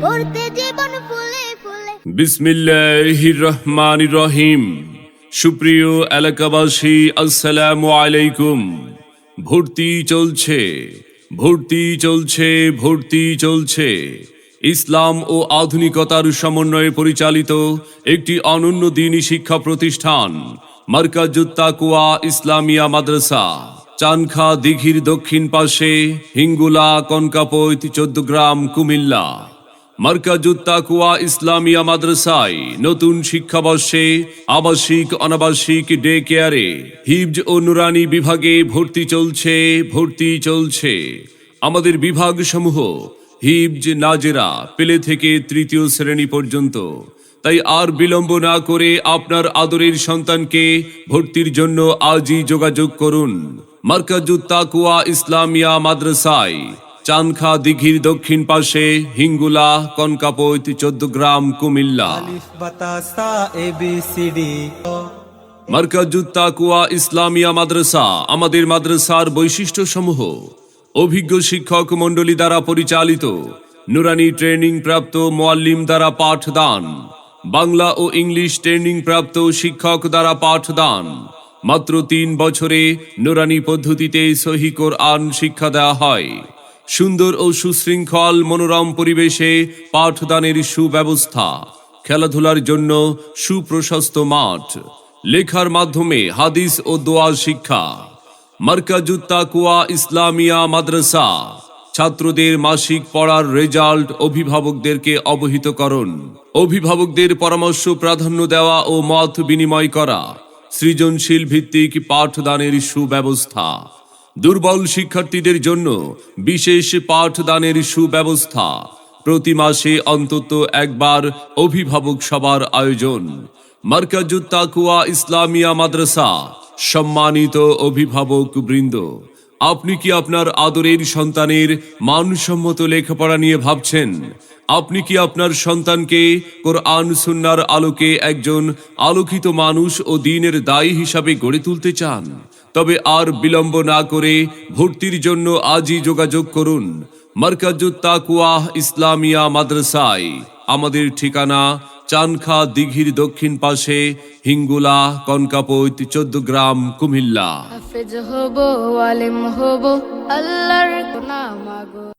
করতে জীবন রহিম সুপ্রিয় এলাকাবাসী, আসসালামু আলাইকুম। ভর্তি চলছে ভর্তি চলছে ভর্তি চলছে। ইসলাম ও আধুনিকতার সমন্বয়ে পরিচালিত একটি অনন্য দিনী শিক্ষা প্রতিষ্ঠান মার্কাজুত্তাকুয়া ইসলামিয়া মাদ্রাসা। চানখা দিঘির দক্ষিণ পাশে হিঙ্গুলা কনকাপৈত চোদ্দগ্রাম কুমিল্লা। মার্কাজুত্তাকুয়া ইসলামিয়া মাদ্রাসায় নতুন শিক্ষাবর্ষে আবাসিক, অনাবাসিক ডে কেয়ারে হিবজ ও নুরানি বিভাগে ভর্তি চলছে ভর্তি চলছে। আমাদের বিভাগ সমূহ হিবজ, নাজেরা পেলে থেকে তৃতীয় শ্রেণি পর্যন্ত। তাই আর বিলম্ব না করে আপনার আদরের সন্তানকে ভর্তির জন্য আজই যোগাযোগ করুন। মার্কাজুত্তাকুয়া ইসলামিয়া মাদ্রাসায় চানখা দিঘির দক্ষিণ পাশে হিঙ্গুলা কনকাপৈত চোদ্দগ্রাম কুমিল্লা। মার্কাজুত্তাকুয়া ইসলামিয়া মাদ্রাসা আমাদের মাদ্রাসার বৈশিষ্ট্য সমূহ অভিজ্ঞ শিক্ষক মণ্ডলী দ্বারা পরিচালিত নুরানি ট্রেনিং প্রাপ্ত মোয়াল্লিম দ্বারা পাঠদান। বাংলা ও ইংলিশ ট্রেনিং প্রাপ্ত শিক্ষক দ্বারা পাঠদান। মাত্র তিন বছরে নুরানি পদ্ধতিতে সহি কোরআন শিক্ষা দেওয়া হয়। সুন্দর ও সুশৃঙ্খল মনোরম পরিবেশে পাঠদানের সুব্যবস্থা, খেলাধুলার জন্য সুপ্রশস্ত মাঠ, লেখার মাধ্যমে হাদিস ও দোয়া শিক্ষা মার্কাজুত্তাকুয়া ইসলামিয়া মাদ্রাসা, ছাত্রদের মাসিক পড়ার রেজাল্ট অভিভাবকদেরকে অবহিত করুন। অভিভাবকদের পরামর্শ প্রাধান্য দেওয়া ও মত বিনিময় করা সৃজনশীল ভিত্তিক পাঠদানের সুব্যবস্থা। দুর্বল শিক্ষার্থীদের জন্য বিশেষ পাঠদানের সুব্যবস্থা। প্রতি মাসে অন্তত একবার অভিভাবক সবার আয়োজন। মার্কাজুত্তাকুয়া ইসলামিয়া মাদ্রাসা, সম্মানিত অভিভাবক বৃন্দ। আপনি কি আপনার আদরের সন্তানের মানসম্মত লেখাপড়া নিয়ে ভাবছেন? আপনি কি আপনার সন্তানকে কোরআন সুন্নার আলোকে একজন আলোকিত মানুষ ও দিনের দায়ী হিসাবে গড়ে তুলতে চান? তবে আর বিলম্ব না করে ভর্তির জন্য আজই যোগাযোগ করুন মার্কাজুত তাকুয়া ইসলামিয়া মাদ্রাসায়। আমাদের ঠিকানা চানখা দিঘির দক্ষিণ পাশে হিঙ্গুলা কনকাপৈত চোদ্দ গ্রাম কুমিল্লা।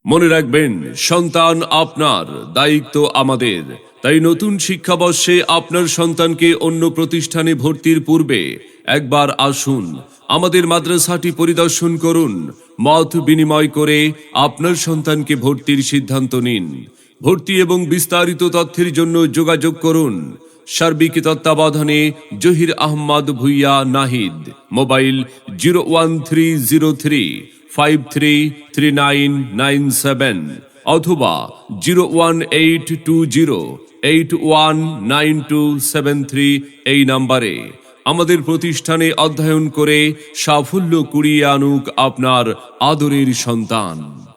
মনে রাখবেন সন্তান আপনার দায়িত্ব আমাদের। তাই নতুন শিক্ষাবর্ষে আপনার সন্তানকে অন্য প্রতিষ্ঠানে ভর্তির পূর্বে একবার আসুন আমাদের মাদ্রাসাটি পরিদর্শন করুন মত বিনিময় করে আপনার সন্তানকে ভর্তির সিদ্ধান্ত নিন। ভর্তি এবং বিস্তারিত তথ্যের জন্য যোগাযোগ করুন। সার্বিক তত্ত্বাবধানে Zahir Ahmed Bhuiyan Nahid. Mobile zero one three zero three, five three three nine nine seven অথবা zero one eight two zero eight one nine two seven three এই নাম্বারে। আমাদের প্রতিষ্ঠানে অধ্যয়ন করে সাফল্য কুড়িয়ে আনুক আপনার আদরের সন্তান।